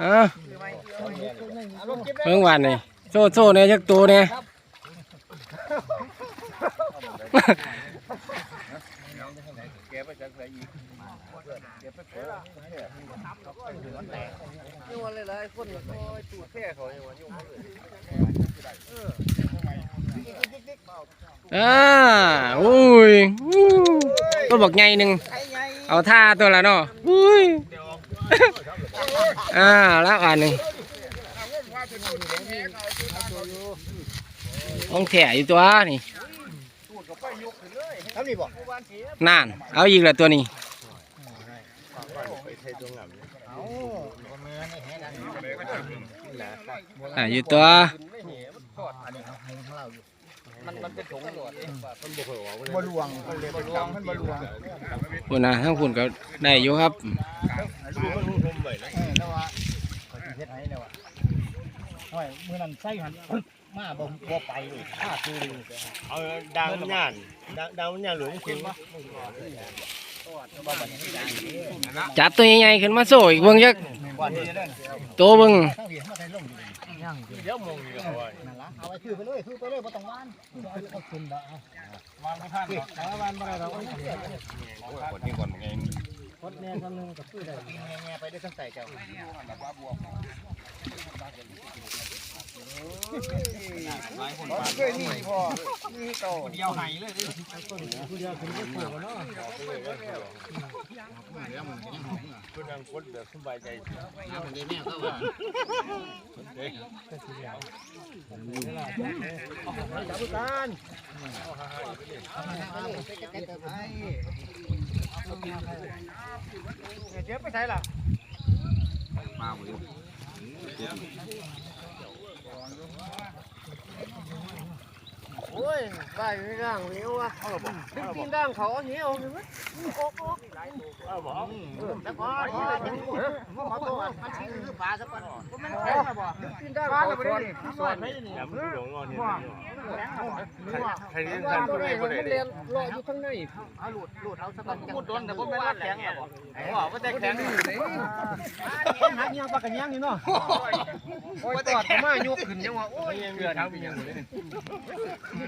เอ้าเพิ่งวันนี่โซ่โซ่เนี่ยจักตัวเนี่ยยุ่งอะไรหลายคนก็ตูดแค่เขาเนี่ยว่ายุ่งอ่าอุ้ยอู้ตัวบอกไงหนึ่งเอาท่าตัวละเนาะอุ้ย อ่าแล้วอันหนึ่งต้องแถอยู่ตัวนี่ทำนี่บ่นั่นเอาอีกแล้วตัวนี้อ่าอยู่ตัวมันมันเป็นถุงหลวดบลวงมันเลยเป็นกรรมมันบลวงพุ่นนะทั้งพุ่นก็ได้อยู่ครับ เออแล้วว่าเขาสิเฮ็ดให้แล้วว่าโอ้ยมื้อนั้นใส่หันมาบ่บ่ไปเลยฆ่าตัวเลยเอาดังมันย่านดังดังมันย่านหลวงคิงจับตัวใหญ่ๆขึ้นมาโซ่อีกเบิ่งจักก่อนที่จะเดินตัวเบิ่งทั้งเดี๋ยวมงอยู่กับว่านั่นล่ะเอาไว้คือไปเลยคือไปเลยบ่ต้องวานเอาขึ้นบ่วานบ่ทันดอกวานบ่ได้ดอก แน่คำนึงก็คือได้แง่ไปได้ทั้งใส่เจ้าเคยมีพอมีโตเดียวหายเลยดิผู้เดียวขึ้นก็ปวดเนาะคนนั้นคนแบบสบายใจเเจ็บไปใช่ล่ะโอ้ยได้ไม่ร่างเหนียวอะถึงกินด่างเขาเหนียวเห็นไหมโอ๊กโอ๊กเอาบอกแต่พอพอถึงมาตัวมันชิ้นคือปลาสักคนมันแข็งอะบ่กินด่างเขาสวนสวนไม่ได้นี่อย่ามันหลงนอนเห็นใครเลี้ยงกันไม่ได้มันเรียนรออยู่ข้างในเอาหลุดหลุดเอาสักคนมุดโดนแต่ผมไม่รักแข็งอะบ่ว่าแต่แข็งอยู่ไหนหาเงี้ยปากกันย่างนี่เนาะโอ้ยตอดมายกขึ้นยังว่าโอ้ยเกลือทำยัง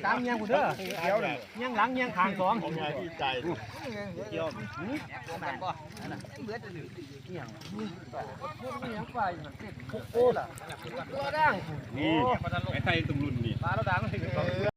ตามเงี้ยกูเด้อเดี๋ยวเลยเงี้ยหลังเงี้ยข้างสองของงานที่ใจเกี่ยวโอ้ล่ะตัวด่างนี่ไอ้ไทยตรงรุ่นนี่ปลาเราด่าง